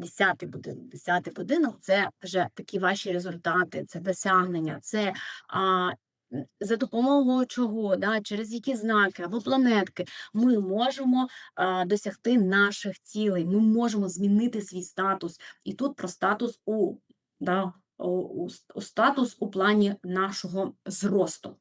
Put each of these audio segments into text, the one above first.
10 будинок. 10 будинок це вже такі ваші результати, це досягнення, це а, за допомогою чого, да, через які знаки або планетки ми можемо а, досягти наших цілей, ми можемо змінити свій статус. І тут про статус у, да, у у статус у плані нашого зросту.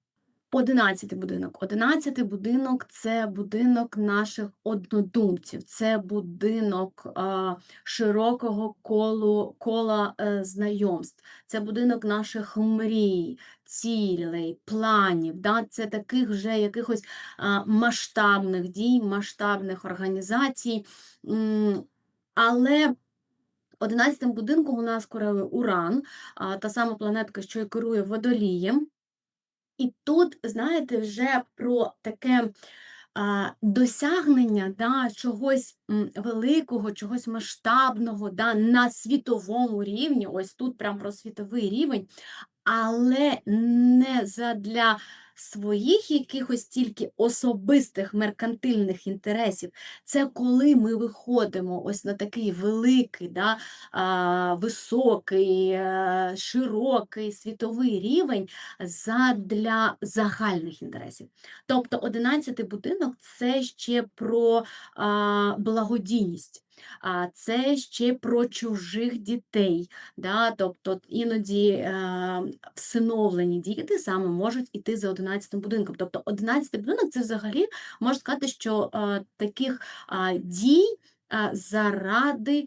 Одинадцятий будинок. Одинадцятий будинок це будинок наших однодумців, це будинок а, широкого колу, кола е, знайомств, це будинок наших мрій, цілей, планів. Да? Це таких вже якихось а, масштабних дій, масштабних організацій. Але одинадцятим будинком у нас керує Уран, а, та сама планетка, що і керує водолієм. І тут, знаєте, вже про таке а, досягнення да, чогось великого, чогось масштабного да, на світовому рівні, ось тут прям про світовий рівень, але не задля своїх якихось тільки особистих меркантильних інтересів. Це коли ми виходимо ось на такий великий, да, високий, е, широкий світовий рівень задля загальних інтересів. Тобто 11 будинок це ще про а, благодійність. А це ще про чужих дітей. Да? Тобто іноді е, всиновлені діти саме можуть іти за 11 будинком. Тобто 11 будинок це взагалі можна сказати, що е, таких а, дій а, заради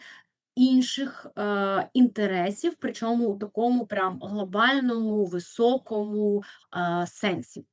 інших е, інтересів, причому у такому прям глобальному, високому е, сенсі.